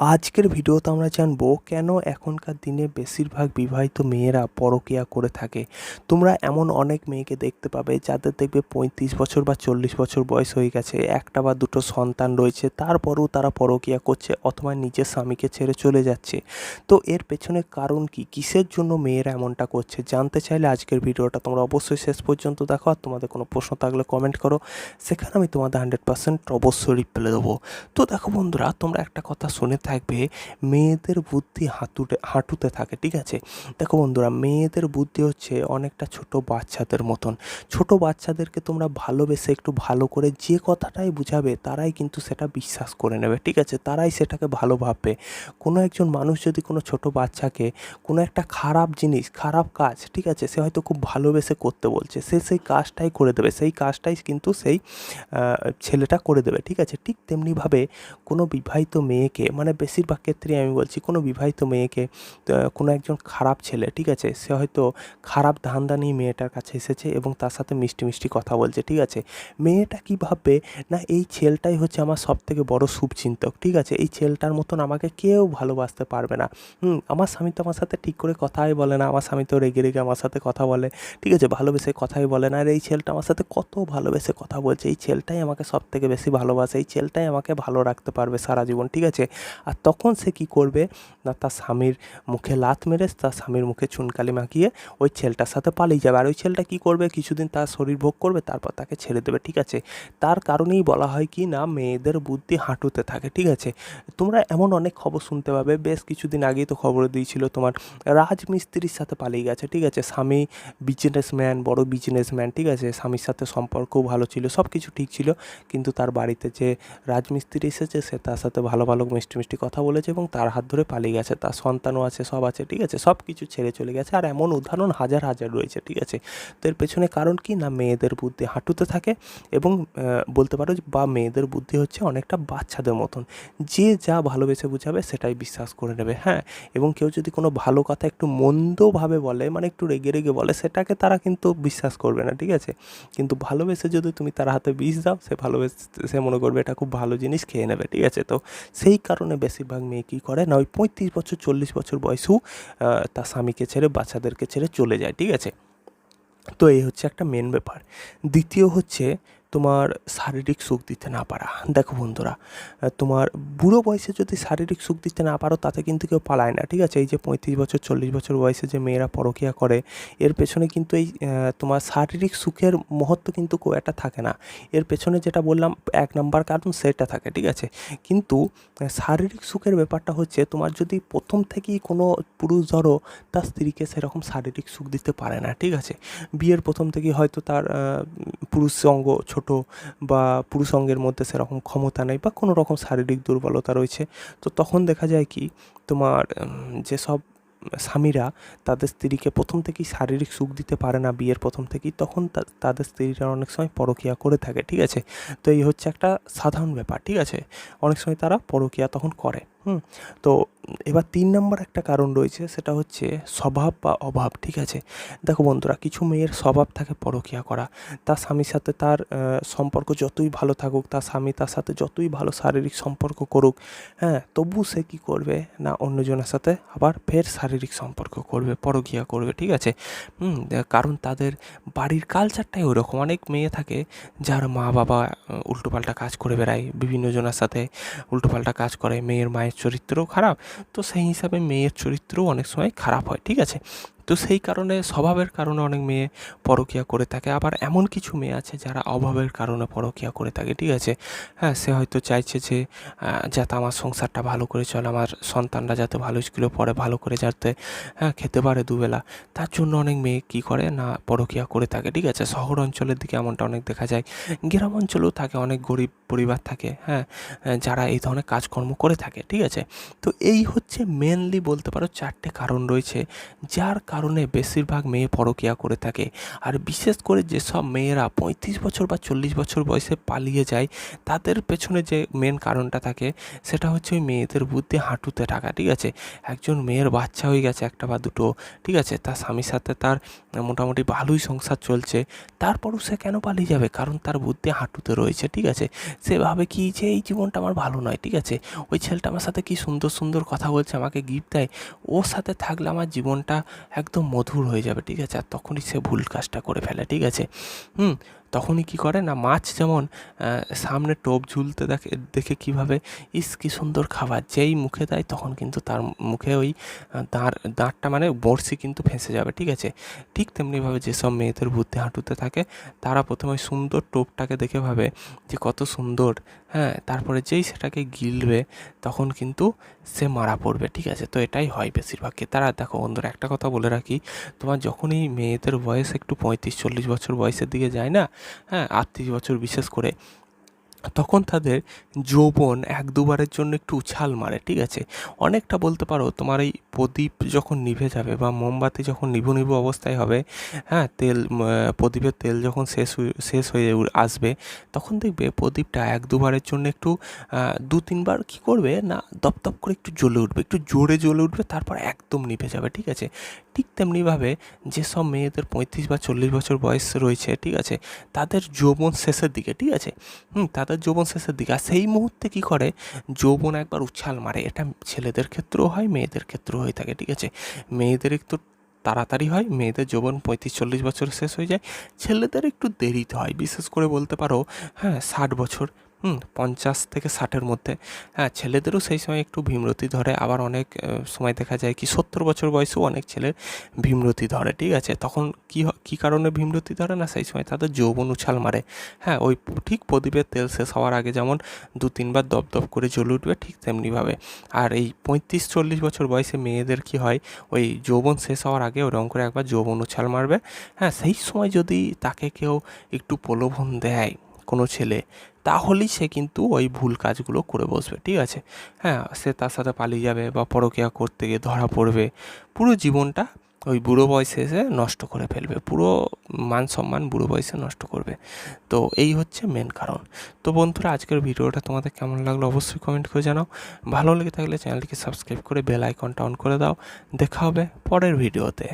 আজকের ভিডিওতে আমরা জানব কেন এখনকার দিনে বেশিরভাগ বিবাহিত মেয়েরা পরকীয়া করে থাকে। তোমরা এমন অনেক মেয়েকে দেখতে পাবে যাদের দেখবে পঁয়ত্রিশ বছর বা চল্লিশ বছর বয়স হয়ে গেছে, একটা বা দুটো সন্তান রয়েছে, তারপরেও তারা পরকীয়া করছে অথবা নিজের স্বামীকে ছেড়ে চলে যাচ্ছে। তো এর পেছনে কারণ কি? কিসের জন্য মেয়েরা এমনটা করছে? জানতে চাইলে আজকের ভিডিওটা তোমরা অবশ্যই শেষ পর্যন্ত দেখো আর তোমাদের কোনো প্রশ্ন থাকলে কমেন্ট করো। সেখানে আমি তোমাদের হান্ড্রেড পার্সেন্ট অবশ্যই রিপ্লাই দেবো। তো দেখো বন্ধুরা, তোমরা একটা কথা শুনে থাকবে, মেয়েদের বুদ্ধি হাঁটুতে হাঁটুতে থাকে, ঠিক আছে? দেখো বন্ধুরা, মেয়েদের বুদ্ধি হচ্ছে অনেকটা ছোট বাচ্চাদের মতন। ছোট বাচ্চাদেরকে তোমরা ভালোবেসে একটু ভালো করে যে কথাটাই বুঝাবে, তারাই কিন্তু সেটা বিশ্বাস করে নেবে, ঠিক আছে? তারাই সেটাকে ভালো ভাববে। কোনো একজন মানুষ যদি কোনো ছোট বাচ্চাকে কোনো একটা খারাপ জিনিস, খারাপ কাজ, ঠিক আছে? সে হয়তো খুব ভালোবেসে করতে বলছে, সে সেই কাজটাই করে দেবে, সেই কাজটাই কিন্তু সেই ছেলেটা করে দেবে, ঠিক আছে? ঠিক তেমনিভাবে কোনো বিবাহিত মেয়েকে মানে বেশিরভাগ ক্ষেত্রেই আমি বলছি কোনো বিবাহিত মেয়েকে কোনো একজন খারাপ ছেলে, ঠিক আছে? সে হয়তো খারাপ ধান্দা নিয়ে মেয়েটার কাছে এসেছে এবং তার সাথে মিষ্টি মিষ্টি কথা বলছে, ঠিক আছে? মেয়েটা কী ভাববে? না, এই ছেলেটাই হচ্ছে আমার সব থেকে বড় শুভচিন্তক, ঠিক আছে? এই ছেলেটার মতন আমাকে কেউ ভালোবাসতে পারবে না। হুম, আমার স্বামী তো আমার সাথে ঠিক করে কথাই বলে না, আমার স্বামী তো রেগে রেগে আমার সাথে কথা বলে, ঠিক আছে? ভালোবেসে কথাই বলে না। আর এই ছেলেটা আমার সাথে কত ভালোবেসে কথা বলছে? এই ছেলেটাই আমাকে সব থেকে বেশি ভালোবাসে, এই ছেলেটাই আমাকে ভালো রাখতে পারবে সারা জীবন, ঠিক আছে? আর তখন সে কী করবে? না, তার স্বামীর মুখে লাত মেরে তার স্বামীর মুখে চুনকালি মাখিয়ে ওই ছেলেটার সাথে পালিয়ে যাবে। আর ওই ছেলেটা কী করবে? কিছুদিন তার শরীর ভোগ করবে, তারপর তাকে ছেড়ে দেবে, ঠিক আছে? তার কারণেই বলা হয় কি না, মেয়েদের বুদ্ধি হাঁটুতে থাকে, ঠিক আছে? তোমরা এমন অনেক খবর শুনতে পাবে। বেশ কিছুদিন আগেই তো খবর দিয়েছিল তোমার রাজমিস্ত্রির সাথে পালিয়ে গেছে, ঠিক আছে? স্বামী বিজনেসম্যান বড় বিজনেসম্যান ঠিক আছে? স্বামীর সাথে সম্পর্কও ভালো ছিল সব কিছু ঠিক ছিল। কিন্তু তার বাড়িতে যে রাজমিস্ত্রি এসেছে, সে তার সাথে ভালো ভালো মিষ্টি মিষ্টি কথা বলেছে এবং তার হাত ধরে পালিয়ে গেছে, তার সন্তানও আছে, সব আছে, ঠিক আছে? সব কিছু ছেড়ে চলে গেছে আর এমন উদাহরণ হাজার হাজার রয়েছে, ঠিক আছে? তো এর পেছনে কারণ কি? না মেয়েদের বুদ্ধি হাঁটুতে থাকে এবং বলতে পারো বা মেয়েদের বুদ্ধি হচ্ছে অনেকটা বাচ্চাদের মতন। যে যা ভালোবেসে বুঝাবে সেটাই বিশ্বাস করে নেবে হ্যাঁ? এবং কেউ যদি কোনো ভালো কথা একটু মন্দভাবে বলে মানে একটু রেগে রেগে বলে, সেটাকে তারা কিন্তু বিশ্বাস করবে না, ঠিক আছে? কিন্তু ভালোবেসে যদি তুমি তার হাতে বিষ দাও, সে ভালোবেসে, সে মনে করবে এটা খুব ভালো জিনিস খেয়ে নেবে, ঠিক আছে? তো সেই কারণে বেশিরভাগ মেয়ে কী করে না, ওই পঁয়ত্রিশ বছর, চল্লিশ বছর বয়সেও তার স্বামীকে ছেড়ে, বাচ্চাদেরকে ছেড়ে চলে যায়, ঠিক আছে? তো এই হচ্ছে একটা মেন ব্যাপার। দ্বিতীয় হচ্ছে তোমার শারীরিক সুখ দিতে না পারা। দেখো বন্ধুরা তোমার বুড়ো বয়সে যদি শারীরিক সুখ দিতে না পারো, তাতে কিন্তু কেউ পালায় না, ঠিক আছে? এই যে পঁয়ত্রিশ বছর, চল্লিশ বছর বয়সে যে মেয়েরা পরকিয়া করে, এর পেছনে কিন্তু এই তোমার শারীরিক সুখের মহত্ব কিন্তু খুব একটা থাকে না। এর পেছনে যেটা বললাম, এক নাম্বার কারণ সেটা থাকে, ঠিক আছে? কিন্তু শারীরিক সুখের ব্যাপারটা হচ্ছে, তোমার যদি প্রথম থেকেই কোনো পুরুষ ধরো, তার স্ত্রীকে সেরকম শারীরিক সুখ দিতে পারে না, ঠিক আছে? বিয়ের প্রথম থেকেই হয়তো তার পুরুষ অঙ্গ ছোট বা পুরুষ অঙ্গের মধ্যে সেরকম ক্ষমতা নেই বা কোনো রকম শারীরিক দুর্বলতা রয়েছে, তো তখন দেখা যায় কি তোমার যেসব স্বামীরা তাদের স্ত্রীকে প্রথম থেকেই শারীরিক সুখ দিতে পারে না বিয়ের প্রথম থেকেই, তখন তাদের স্ত্রীরা অনেক সময় পরকিয়া করে থাকে, ঠিক আছে? তো এই হচ্ছে একটা সাধারণ ব্যাপার, ঠিক আছে? অনেক সময় তারা পরকীয়া তখন করে। হুম তো এবার তিন নম্বর একটা কারণ রয়েছে সেটা হচ্ছে স্বভাব বা অভাব ঠিক আছে? দেখো বন্ধুরা কিছু মেয়ের স্বভাব থাকে পরকীয়া করা। তার স্বামীর সাথে তার সম্পর্ক যতই ভালো থাকুক তার স্বামী তার সাথে যতই ভালো শারীরিক সম্পর্ক করুক হ্যাঁ তবু সে কী করবে না অন্যজনের সাথে আবার ফের শারীরিক সম্পর্ক করবে পরকীয়া করবে ঠিক আছে? হুম, কারণ তাদের বাড়ির কালচারটাই ওরকম অনেক মেয়ে থাকে যার মা বাবা উল্টোপাল্টা কাজ করে বেড়ায় বিভিন্ন জনের সাথে উল্টোপাল্টা কাজ করে মেয়ের মায়ের চরিত্রও খারাপ। তো সেই হিসাবে মেয়ের চরিত্রও অনেক সময় খারাপ হয় ঠিক আছে? তো সেই কারণে স্বভাবের কারণে অনেক মেয়ে পরকীয়া করে থাকে। আবার এমন কিছু মেয়ে আছে যারা অভাবের কারণে পরকীয়া করে থাকে, ঠিক আছে? হ্যাঁ সে হয়তো চাইছে যে যাতে আমার সংসারটা ভালো করে চলে, আমার সন্তানরা যাতে ভালো স্কুলে পড়ে, ভালো করে যাতে হ্যাঁ খেতে পারে দুবেলা। তার জন্য অনেক মেয়ে কী করে না পরকীয়া করে থাকে, ঠিক আছে? শহর অঞ্চলের দিকে এমনটা অনেক দেখা যায়। গ্রাম অঞ্চলেও থাকে, অনেক গরিব পরিবার থাকে হ্যাঁ যারা এই ধরনের কাজকর্ম করে থাকে, ঠিক আছে? তো এই হচ্ছে মেনলি বলতে পারো চারটে কারণ রয়েছে, যার কারণে বেশিরভাগ মেয়ে পরকিয়া করে থাকে। আর বিশেষ করে যেসব মেয়েরা পঁয়ত্রিশ বছর বা চল্লিশ বছর বয়সে পালিয়ে যায়, তাদের পেছনে যে মেন কারণটা থাকে, সেটা হচ্ছে ওই মেয়েদের বুদ্ধি হাঁটুতে টাকা ঠিক আছে? একজন মেয়ের বাচ্চা হয়ে গেছে একটা বা দুটো, ঠিক আছে? তার স্বামীর সাথে তার মোটামুটি ভালোই সংসার চলছে। তারপরও সে কেন পালিয়ে যাবে? কারণ তার বুদ্ধি হাঁটুতে রয়েছে, ঠিক আছে? সে ভাবে কি যে এই জীবনটা আমার ভালো নয়, ঠিক আছে? ওই ছেলেটা আমার সাথে কি সুন্দর সুন্দর কথা বলছে, আমাকে গিফট দেয়? ওর সাথে থাকলে আমার জীবনটা একদম মধুর হয়ে যাবে, ঠিক আছে? আর তখনই সে ভুল কাজটা করে ফেলে, ঠিক আছে? হুম? তখনই কী করে না মাছ যেমন সামনে টোপ ঝুলতে দেখে দেখে কীভাবে, ইস কি সুন্দর খাবার, যেই মুখে দেয় তখন কিন্তু তার মুখে ওই দাঁড় দাঁড়টা মানে বড়শি কিন্তু ফেঁসে যাবে, ঠিক আছে? ঠিক তেমনিভাবে যেসব মেয়েদের বুদ্ধি হাঁটুতে থাকে, তারা প্রথমে সুন্দর টোপটাকে দেখে ভাবে যে কত সুন্দর হ্যাঁ? তারপরে যেই সেটাকে গিলবে তখন কিন্তু সে মারা পড়বে, ঠিক আছে? তো এটাই হয় বেশিরভাগ তারা দেখো বন্ধুরা, একটা কথা বলে রাখি, তোমার যখনই মেয়েদের বয়স একটু পঁয়ত্রিশ, চল্লিশ বছর বয়সের দিকে যায় না হ্যাঁ আটত্রিশ বছর বিশেষ করে, তখন তাদের যৌবন এক দুবারের জন্য একটু উছাল মারে, ঠিক আছে? অনেকটা বলতে পারো তোমার এই প্রদীপ যখন নিভে যাবে বা মোমবাতি যখন নিভু নিভু অবস্থায় হবে হ্যাঁ তেল প্রদীপের তেল যখন শেষ শেষ হয়ে আসবে, তখন দেখবে প্রদীপটা এক দুবারের জন্য একটু দু তিনবার কি করবে না, দপ দপ করে একটু জ্বলে উঠবে, একটু জোরে জ্বলে উঠবে, তারপর একদম নিভে যাবে, ঠিক আছে? ঠিক তেমনিভাবে যেসব মেয়েদের পঁয়ত্রিশ বা চল্লিশ বছর বয়স রয়েছে, ঠিক আছে, তাদের যৌবন শেষের দিকে, ঠিক আছে? হুম, তাদের যৌবন শেষের দিকে, আর সেই মুহূর্তে কী করে? যৌবন একবার উচ্ছাল মারে, এটা ছেলেদের ক্ষেত্রেও হয়, মেয়েদের ক্ষেত্রেও হয়ে থাকে, ঠিক আছে? মেয়েদের একটু তাড়াতাড়ি হয়, মেয়েদের যৌবন পঁয়ত্রিশ চল্লিশ বছর শেষ হয়ে যায়, ছেলেদের একটু দেরিতে হয়। বিশেষ করে বলতে পারো হ্যাঁ ষাট বছর হুম, পঞ্চাশ থেকে ষাটের মধ্যে। হ্যাঁ ছেলেদেরও সেই সময় একটু ভীমরতি ধরে। আবার অনেক সময় দেখা যায় কি সত্তর বছর বয়সেও অনেক ছেলের ভীমরতি ধরে, ঠিক আছে? তখন কী কী কারণে ভীমরতি ধরে না? সেই সময় তাদের যৌবন উছাল মারে। হ্যাঁ ওই ঠিক প্রদীপের তেল শেষ হওয়ার আগে যেমন দু, তিনবার দপ দপ করে জ্বলে উঠবে, ঠিক তেমনিভাবে। আর এই পঁয়ত্রিশ, চল্লিশ বছর বয়সে মেয়েদের কি হয়, ওই যৌবন শেষ হওয়ার আগে ওরকম করে একবার যৌবন উছাল মারবে। হ্যাঁ সেই সময় যদি তাকে কেউ একটু প্রলোভন দেয় কোনো ছেলে তাহলেই সে কিন্তু ওই ভুল কাজগুলো করে বসবে, ঠিক আছে? হ্যাঁ সে তার সাথে পালিয়ে যাবে বা পরকীয়া করতে গিয়ে ধরা পড়বে, পুরো জীবনটা ওই বুড়ো বয়সে এসে নষ্ট করে ফেলবে, পুরো মান সম্মান বুড়ো বয়সে নষ্ট করবে। তো এই হচ্ছে মেন কারণ। তো বন্ধুরা, আজকের ভিডিওটা তোমাদের কেমন লাগল অবশ্যই কমেন্ট করে জানাও। ভালো লেগে থাকলে চ্যানেলটিকে সাবস্ক্রাইব করে বেল আইকনটা অন করে দাও। দেখা হবে পরের ভিডিওতে।